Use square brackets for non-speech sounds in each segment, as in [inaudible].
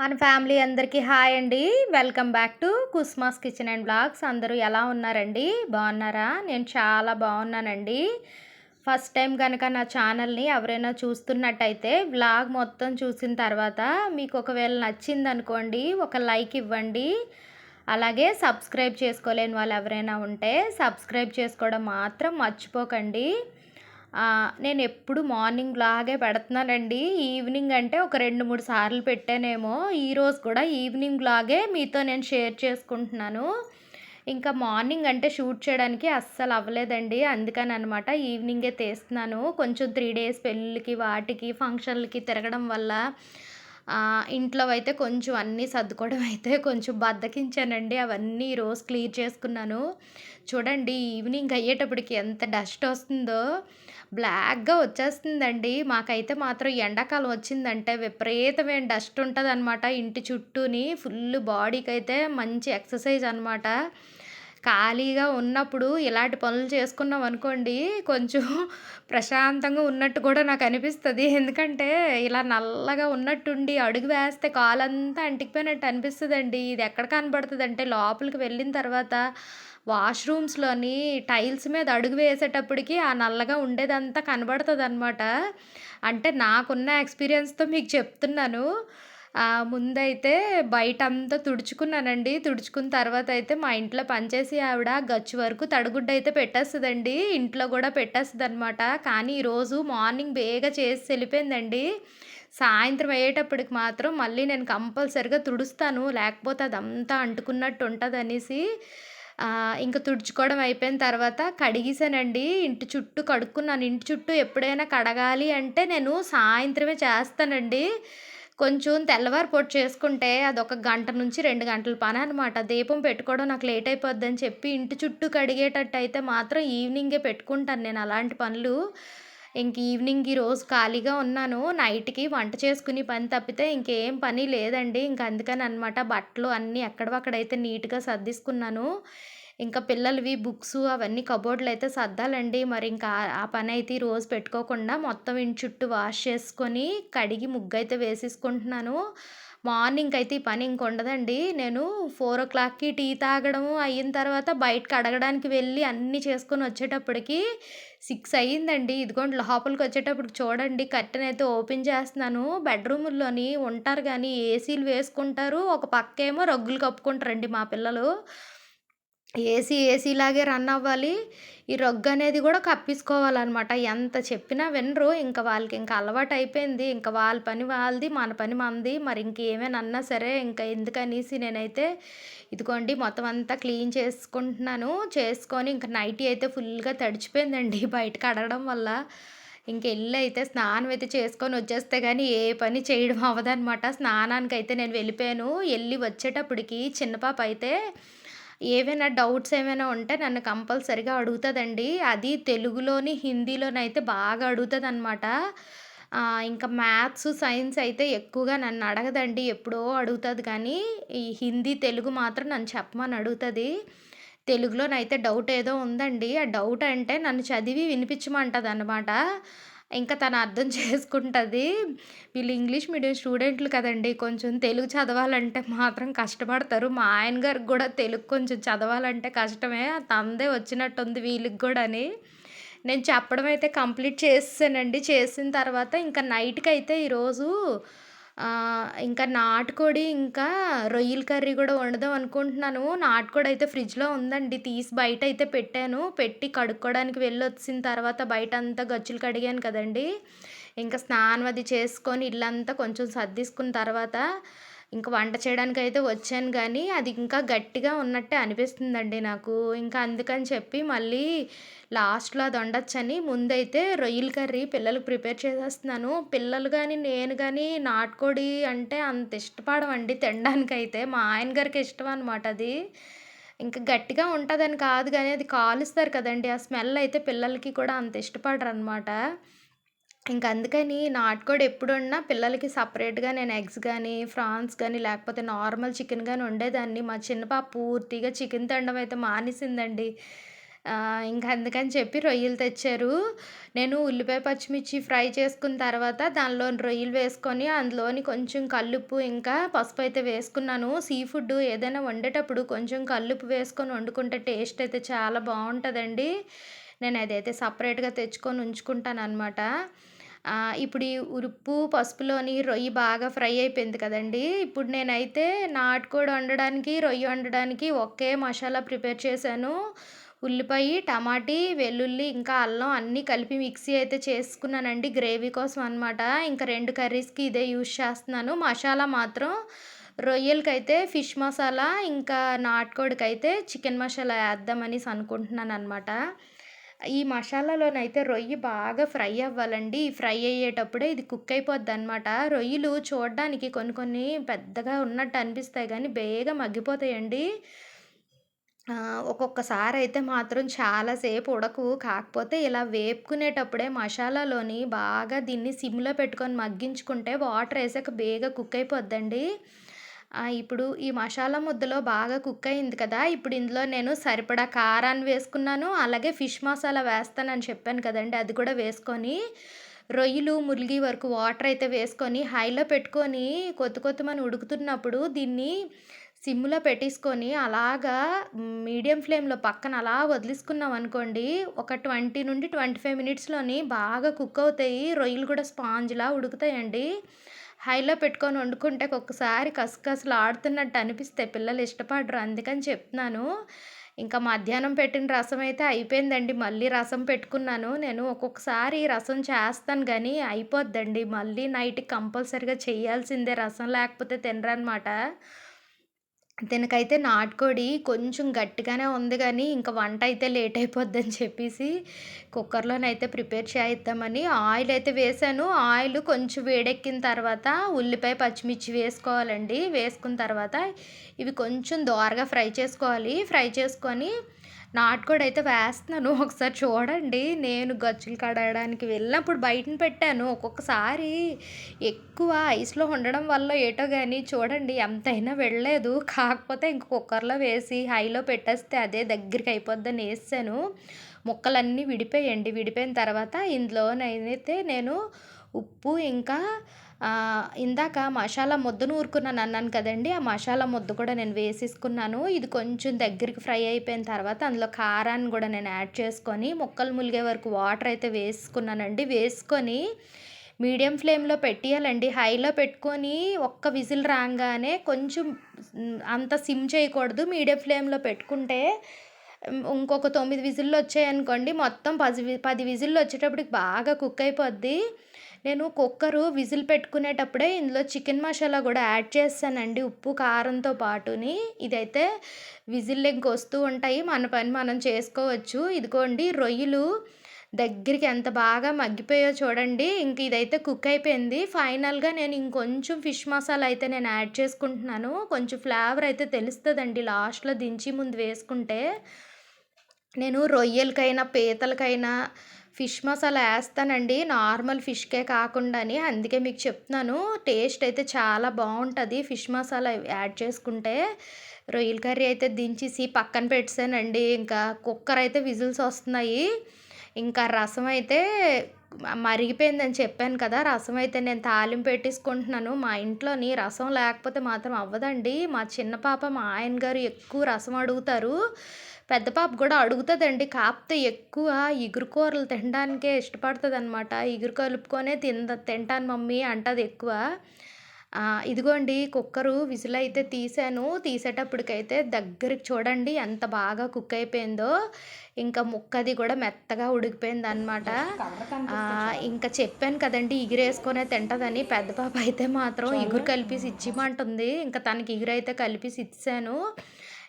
మన ఫ్యామిలీ అందరికీ హాయ్ అండి. Welcome back to Kusma's kitchen and vlogs. అందరూ ఎలా ఉన్నారండి? బాగున్నారా? నేను చాలా బాగున్నానండి. ఫస్ట్ టైం కనుక నా ఛానల్ని ఎవరైనా చూస్తున్నట్టయితే బ్లాగ్ మొత్తం చూసిన తర్వాత మీకు ఒకవేళ నచ్చింది అనుకోండి ఒక లైక్ ఇవ్వండి. అలాగే సబ్స్క్రైబ్ చేసుకోలేని వాళ్ళు ఎవరైనా ఉంటే సబ్స్క్రైబ్ చేసుకోవడం మాత్రం మర్చిపోకండి. నేను ఎప్పుడు మార్నింగ్ లాగే పెడుతున్నానండి. ఈవినింగ్ అంటే ఒక రెండు మూడు సార్లు పెట్టానేమో. ఈరోజు కూడా ఈవినింగ్ లాగే మీతో నేను షేర్ చేసుకుంటున్నాను. ఇంకా మార్నింగ్ అంటే షూట్ చేయడానికి అస్సలు అవ్వలేదండి. అందుకని అనమాట ఈవినింగే తీస్తున్నాను. కొంచెం త్రీ డేస్ పెళ్ళికి వాటికి ఫంక్షన్లకి తిరగడం వల్ల ఇంట్లో అయితే కొంచెం అన్నీ సర్దుకోవడం అయితే [laughs] కొంచెం బద్దకించానండి. అవన్నీ ఈరోజు క్లియర్ చేసుకున్నాను. చూడండి ఈవినింగ్ అయ్యేటప్పటికి ఎంత డస్ట్ వస్తుందో. బ్లాక్గా వచ్చేస్తుందండి. మాకైతే మాత్రం ఎండాకాలం వచ్చిందంటే విపరీతమైన డస్ట్ ఉంటుంది అనమాట ఇంటి చుట్టూని. ఫుల్ బాడీకి అయితే మంచి ఎక్సర్సైజ్ అనమాట ఖాళీగా ఉన్నప్పుడు ఇలాంటి పనులు చేసుకున్నాం అనుకోండి కొంచెం ప్రశాంతంగా ఉన్నట్టు కూడా నాకు అనిపిస్తుంది. ఎందుకంటే ఇలా నల్లగా ఉన్నట్టుండి అడుగు వేస్తే కాలంతా అంటికిపోయినట్టు అనిపిస్తుందండి. ఇది ఎక్కడ కనబడుతుంది అంటే లోపలికి వెళ్ళిన తర్వాత వాష్రూమ్స్లోని టైల్స్ మీద అడుగు వేసేటప్పటికి ఆ నల్లగా ఉండేదంతా కనబడుతుంది అనమాట అంటే నాకున్న ఎక్స్పీరియన్స్తో మీకు చెప్తున్నాను. ముందైతే బయట అంతా తుడుచుకున్నానండి. తుడుచుకున్న తర్వాత అయితే మా ఇంట్లో పనిచేసి ఆవిడ గచ్చు వరకు తడిగుడ్డ అయితే పెట్టేస్తుందండి. ఇంట్లో కూడా పెట్టేస్తుంది అనమాట కానీ ఈరోజు మార్నింగ్ బేగా చేసి వెళ్ళిపోయిందండి. సాయంత్రం అయ్యేటప్పటికి మాత్రం మళ్ళీ నేను కంపల్సరిగా తుడుస్తాను. లేకపోతే అదంతా అంటుకున్నట్టు ఉంటుంది అనేసి ఇంకా తుడుచుకోవడం అయిపోయిన తర్వాత కడిగేసానండి ఇంటి చుట్టూ కడుక్కున్నాను. ఇంటి చుట్టూ ఎప్పుడైనా కడగాలి అంటే నేను సాయంత్రమే చేస్తానండి. కొంచెం తెల్లవారు పొట్టు చేసుకుంటే అదొక గంట నుంచి రెండు గంటల పని అనమాట దీపం పెట్టుకోవడం నాకు లేట్ అయిపోద్దని చెప్పి ఇంటి చుట్టూ కడిగేటట్టు అయితే మాత్రం ఈవినింగే పెట్టుకుంటాను నేను అలాంటి పనులు. ఇంక ఈవినింగ్ ఈరోజు ఖాళీగా ఉన్నాను. నైట్కి వంట చేసుకుని పని తప్పితే ఇంకేం పని లేదండి. ఇంక అందుకని అనమాట బట్టలు అన్నీ ఎక్కడవక్కడైతే నీట్గా సర్దిసుకున్నాను. ఇంకా పిల్లలవి బుక్స్ అవన్నీ కబోర్డ్లు అయితే సర్దాలండి. మరి ఇంకా ఆ పని అయితే రోజు పెట్టుకోకుండా మొత్తం ఇంటి చుట్టూ వాష్ చేసుకొని కడిగి ముగ్గు అయితే వేసేసుకుంటున్నాను. మార్నింగ్ అయితే ఈ పని ఇంక ఉండదండి. నేను ఫోర్ ఓ క్లాక్కి టీ తాగడం అయిన తర్వాత బయటకు అడగడానికి వెళ్ళి అన్నీ చేసుకొని వచ్చేటప్పటికి సిక్స్ అయ్యిందండి. ఇదిగోండి లోపలికి వచ్చేటప్పటికి చూడండి కట్టెన్ అయితే ఓపెన్ చేస్తున్నాను. బెడ్రూముల్లోని ఉంటారు కానీ ఏసీలు వేసుకుంటారు. ఒక పక్క ఏమో రగ్గులు కప్పుకుంటారండి మా పిల్లలు. ఏసీ ఏసీలాగే రన్ అవ్వాలి. ఈ రగ్గు అనేది కూడా కప్పించుకోవాలన్నమాట ఎంత చెప్పినా వినరు. ఇంకా వాళ్ళకి ఇంకా అలవాటు అయిపోయింది. ఇంకా వాళ్ళ పని వాళ్ళది మన పని మనది. మరి ఇంకేమైనా అన్నా సరే ఇంకా ఎందుకనేసి నేనైతే ఇదిగోండి మొత్తం అంతా క్లీన్ చేసుకుంటున్నాను. చేసుకొని ఇంకా నైటీ అయితే ఫుల్గా తడిచిపోయిందండి [laughs] బయటకు అడగడం వల్ల. ఇంక వెళ్ళి అయితే స్నానం అయితే చేసుకొని వచ్చేస్తే కానీ ఏ పని చేయడం అవ్వదనమాట స్నానానికి అయితే నేను వెళ్ళిపోయాను. వెళ్ళి వచ్చేటప్పటికి చిన్న పాప అయితే ఏవైనా డౌట్స్ ఏమైనా ఉంటే నన్ను కంపల్సరిగా అడుగుతుందండి. అది తెలుగులోని హిందీలోనైతే బాగా అడుగుతుంది అనమాట ఇంకా మ్యాథ్స్ సైన్స్ అయితే ఎక్కువగా నన్ను అడగదండి. ఎప్పుడో అడుగుతుంది కానీ ఈ హిందీ తెలుగు మాత్రం నన్ను చెప్పమని అడుగుతుంది. తెలుగులోనైతే డౌట్ ఏదో ఉందండి. ఆ డౌట్ అంటే నన్ను చదివి వినిపించమంటుంది అనమాట ఇంకా తను అర్థం [laughs] చేసుకుంటుంది. వీళ్ళు ఇంగ్లీష్ మీడియం స్టూడెంట్లు కదండి కొంచెం తెలుగు చదవాలంటే మాత్రం కష్టపడతారు. మా ఆయన గారికి కూడా తెలుగు కొంచెం చదవాలంటే కష్టమే తందే వచ్చినట్టుంది వీళ్ళకి కూడా అని నేను చెప్పడం అయితే కంప్లీట్ చేసానండి చేసిన తర్వాత ఇంకా నైట్కి అయితే ఈరోజు ఇంకా నాటుకోడి ఇంకా రొయ్యల కర్రీ కూడా వండుదాం అనుకుంటున్నాను. నాటుకోడి అయితే ఫ్రిడ్జ్లో ఉందండి తీసి బయట అయితే పెట్టాను. పెట్టి కడుక్కోవడానికి వెళ్ళి వచ్చిన తర్వాత బయట అంతా గచ్చులు కడిగాను కదండి. ఇంకా స్నానం అది చేసుకొని ఇల్లంతా కొంచెం సర్దిసుకున్న తర్వాత ఇంకా వంట చేయడానికి అయితే వచ్చాను కానీ అది ఇంకా గట్టిగా ఉన్నట్టే అనిపిస్తుందండి నాకు. ఇంకా అందుకని చెప్పి మళ్ళీ లాస్ట్లో అది వండొచ్చని ముందైతే రొయ్యల కర్రీ పిల్లలకు ప్రిపేర్ చేసేస్తున్నాను. పిల్లలు కానీ నేను కానీ నాటుకోడి అంటే అంత ఇష్టపడమండి తినడానికైతే. మా ఆయన గారికి ఇష్టం అనమాట అది. ఇంకా గట్టిగా ఉంటుందని కాదు కానీ అది కాలుస్తారు కదండి. ఆ స్మెల్ అయితే పిల్లలకి కూడా అంత ఇష్టపడరు అనమాట ఇంక అందుకని నాటుకోడి ఎప్పుడు పిల్లలకి సపరేట్గా నేను ఎగ్స్ కానీ ఫ్రాన్స్ కానీ లేకపోతే నార్మల్ చికెన్ కానీ వండేదాన్ని మా చిన్న పాప పూర్తిగా చికెన్ తినడం అయితే మానేసిందండి ఇంకా ఇంక అందుకని చెప్పి రొయ్యలు తెచ్చారు. నేను ఉల్లిపాయ, పచ్చిమిర్చి ఫ్రై చేసుకున్న తర్వాత దానిలోని రొయ్యలు వేసుకొని అందులోని కొంచెం కల్లుప్పు ఇంకా పసుపు అయితే వేసుకున్నాను. సీ ఫుడ్డు ఏదైనా వండేటప్పుడు కొంచెం కల్లుప్పు వేసుకొని వండుకుంటే టేస్ట్ అయితే చాలా బాగుంటుందండి నేను అదైతే సపరేట్గా తెచ్చుకొని ఉంచుకుంటాను అనమాట ఇప్పుడు ఈ ఉప్పు, పసుపులోని రొయ్య బాగా ఫ్రై అయిపోయింది కదండీ! ఇప్పుడు నేనైతే నాటుకోడి వండడానికి, రొయ్య వండడానికి ఒకే మసాలా ప్రిపేర్ చేశాను. ఉల్లిపాయ టమాటీ, వెల్లుల్లి, ఇంకా అల్లం అన్నీ కలిపి మిక్సీ అయితే చేసుకున్నానండి గ్రేవీ కోసం అనమాట. ఇంకా రెండు కర్రీస్‌కి ఇదే యూజ్ చేస్తున్నాను. మసాలా మాత్రం రొయ్యలకైతే ఫిష్ మసాలా, ఇంకా నాటుకోడికైతే చికెన్ మసాలా వేద్దామని అనుకుంటున్నాను అనమాట ఈ మసాలాలోనైతే రొయ్య బాగా ఫ్రై అవ్వాలండి. ఫ్రై అయ్యేటప్పుడే ఇది కుక్ అయిపోద్ది అనమాట రొయ్యలు చూడడానికి కొన్ని కొన్ని పెద్దగా ఉన్నట్టు అనిపిస్తాయి కానీ బేగా మగ్గిపోతాయండి. ఒక్కొక్కసారి అయితే మాత్రం చాలాసేపు ఉడకు కాకపోతే ఇలా వేపుకునేటప్పుడే మసాలాలోని బాగా దీన్ని సిమ్‌లో పెట్టుకొని మగ్గించుకుంటే వాటర్ వేసాక బేగా కుక్ అయిపోద్దండి. ఇప్పుడు ఈ మసాలా ముద్దలో బాగా కుక్ అయింది కదా! ఇప్పుడు ఇందులో నేను సరిపడా కారాన్ని వేసుకున్నాను. అలాగే ఫిష్ మసాలా వేస్తానని చెప్పాను కదండి అది కూడా వేసుకొని రొయ్యలు ములిగి వరకు వాటర్ అయితే వేసుకొని హైలో పెట్టుకొని కొత్త కొత్తమని ఉడుకుతున్నప్పుడు దీన్ని సిమ్‌లో పెట్టేసుకొని అలాగా మీడియం ఫ్లేమ్‌లో పక్కన అలా వదిలేసుకున్నాం అనుకోండి ఒక 20-25 మినిట్స్‌లోని బాగా కుక్ అవుతాయి. రొయ్యలు కూడా స్పాంజ్‌లా ఉడుకుతాయండి. హైలో పెట్టుకొని వండుకుంటే ఒక్కొక్కసారి కసకసలాడుతున్నట్టు అనిపిస్తే పిల్లలు ఇష్టపడరు. అందుకని చెప్తున్నాను. ఇంకా మధ్యాహ్నం పెట్టిన రసం అయితే అయిపోయిందండి. మళ్ళీ రసం పెట్టుకున్నాను. నేను ఒక్కొక్కసారి రసం చేస్తాను కానీ అయిపోద్దండి. మళ్ళీ నైట్ కంపల్సరిగా చేయాల్సిందే రసం లేకపోతే తినరనమాట. దీనికైతే నాటుకోడి కొంచెం గట్టిగానే ఉంది కానీ ఇంకా వంట అయితే లేట్ అయిపోద్దని చెప్పేసి కుక్కర్‌లోనైతే ప్రిపేర్ చేయిద్దామని ఆయిల్ అయితే వేసాను ఆయిల్ కొంచెం వేడెక్కిన తర్వాత ఉల్లిపాయ, పచ్చిమిర్చి వేసుకోవాలండి. వేసుకున్న తర్వాత ఇవి కొంచెం దోరగా ఫ్రై చేసుకోవాలి. ఫ్రై చేసుకొని నాటుకోడి అయితే వేస్తున్నాను. ఒకసారి చూడండి. నేను గచ్చులు కడగడానికి వెళ్ళినప్పుడు బయటన పెట్టాను. ఒక్కొక్కసారి ఎక్కువ ఐస్‌లో ఉండడం వల్ల ఏటో కానీ చూడండి ఎంతైనా వెళ్ళలేదు. కాకపోతే ఇంక కుక్కర్‌లో వేసి హైలో పెట్టేస్తే అదే దగ్గరికి అయిపోద్దని వేసాను ముక్కలన్నీ విడిపోయండి విడిపోయిన తర్వాత ఇందులోనైతే నేను ఉప్పు ఇంకా ఇందాక మసాలా ముద్ద నూరుకున్నాను అన్నాను కదండి ఆ మసాలా ముద్ద కూడా నేను వేసేసుకున్నాను. ఇది కొంచెం దగ్గరికి ఫ్రై అయిపోయిన తర్వాత అందులో కారాన్ని కూడా నేను యాడ్ చేసుకొని ముక్కలు ములిగే వరకు వాటర్ అయితే వేసుకున్నానండి. వేసుకొని మీడియం ఫ్లేమ్‌లో పెట్టియాలండి. హైలో పెట్టుకొని ఒక్క విజిల్ రాగానే కొంచెం అంత సిమ్ చేయకూడదు. మీడియం ఫ్లేమ్‌లో పెట్టుకుంటే ఇంకొక తొమ్మిది విజిల్లు వచ్చాయనుకోండి మొత్తం పది పది విజిల్లు వచ్చేటప్పటికి బాగా కుక్ అయిపోద్ది. నేను కుక్కరు విజిల్ పెట్టుకునేటప్పుడే ఇందులో చికెన్ మసాలా కూడా యాడ్ చేస్తానండి ఉప్పు, కారంతో పాటుని. ఇదైతే విజిల్లు వస్తూ ఉంటాయి. మన పని మనం చేసుకోవచ్చు. ఇదిగోండి రొయ్యలు దగ్గరికి ఎంత బాగా మగ్గిపోయాయో చూడండి. ఇంక ఇదైతే కుక్ అయిపోయింది. ఫైనల్‌గా నేను ఇంకొంచెం ఫిష్ మసాలా అయితే నేను యాడ్ చేసుకుంటున్నాను. కొంచెం ఫ్లేవర్ అయితే తెలుస్తుందండి లాస్ట్‌లో దించి ముందు వేసుకుంటే. నేను రొయ్యలకైనా, పీతలకైనా ఫిష్ మసాలా వేస్తానండి నార్మల్ ఫిష్‌కే కాకుండాని. అందుకే మీకు చెప్తున్నాను. టేస్ట్ అయితే చాలా బాగుంటుంది ఫిష్ మసాలా యాడ్ చేసుకుంటే. రొయ్యల కర్రీ అయితే దించేసి పక్కన పెట్టేసానండి. ఇంకా కుక్కర్ అయితే విజిల్స్ వస్తున్నాయి. ఇంకా రసం అయితే మరిగిపోయిందని చెప్పాను కదా! రసం అయితే నేను తాలింపు పెట్టేసుకుంటున్నాను. మా ఇంట్లోని రసం లేకపోతే మాత్రం అవ్వదండి. మా చిన్న పాప, మా ఆయన గారు ఎక్కువ రసం అడుగుతారు. పెద్ద పాప కూడా అడుగుతదండి. కాపోతే ఎక్కువ ఇగురు కూరలు తినడానికే ఇష్టపడతదనమాట. ఇగురు కలుపుకొనే తింద తింటాను మమ్మీ అంటది ఎక్కువ. ఇదిగోండి కుక్కరు విజిల్ అయితే తీశాను. తీసేటప్పటికైతే దగ్గరికి చూడండి ఎంత బాగా కుక్ అయిపోయిందో. ఇంకా ముక్కది కూడా మెత్తగా ఉడికిపోయిందనమాట. ఆహ్, ఇంకా చెప్పాను కదండీ ఇగురేసుకొనే తింటదని. పెద్ద పాప అయితే మాత్రం ఇగురు కలిపేసి ఇచ్చిమంటుంది. ఇంకా తనకి ఇగురైతే కలిపేసి ఇచ్చేసాను.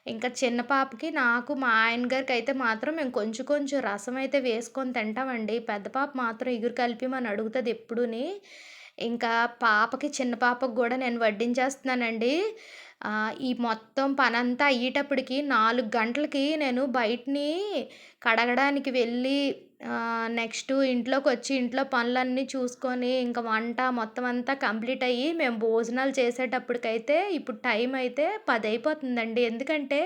ఇంకా చిన్న పాపకి, నాకు, మా ఆయన గారికి అయితే మాత్రం మేము కొంచెం కొంచెం రసం అయితే వేసుకొని తింటామండి. పెద్ద పాప మాత్రం ఇగురు కలిపిమని అడుగుతుంది ఎప్పుడూని. ఇంకా పాపకి, చిన్న పాపకి కూడా నేను వడ్డించేస్తున్నానండి. ఈ మొత్తం పనంతా అయ్యేటప్పటికి నాలుగు గంటలకి నేను బయటని కడగడానికి వెళ్ళి నెక్స్ట్ ఇంట్లోకి వచ్చి ఇంట్లో పనులన్నీ చూసుకొని ఇంకా వంట మొత్తం అంతా కంప్లీట్ అయ్యి మేము భోజనాలు చేసేటప్పటికైతే ఇప్పుడు టైం అయితే పది అయిపోతుందండి ఎందుకంటే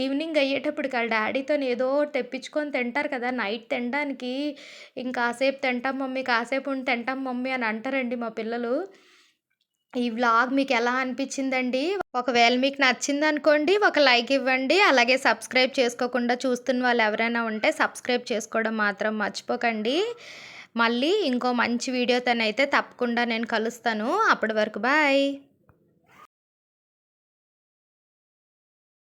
ఈవినింగ్ అయ్యేటప్పటికి వాళ్ళ డాడీతో ఏదో తెప్పించుకొని తింటారు కదా నైట్ తినడానికి. ఇంకాసేపు తింటాం మమ్మీ కాసేపు ఉండి తింటాం మమ్మీ అని అంటారండి మా పిల్లలు. ఈ వ్లాగ్ మీకు ఎలా అనిపించిందండి? ఒకవేళ మీకు నచ్చింది అనుకోండి ఒక లైక్ ఇవ్వండి. అలాగే సబ్స్క్రైబ్ చేసుకోకుండా చూస్తున్న వాళ్ళు ఎవరైనా ఉంటే సబ్స్క్రైబ్ చేసుకోవడం మాత్రం మర్చిపోకండి. మళ్ళీ ఇంకో మంచి వీడియోతోనైతే తప్పకుండా నేను కలుస్తాను. అప్పటి వరకు బాయ్.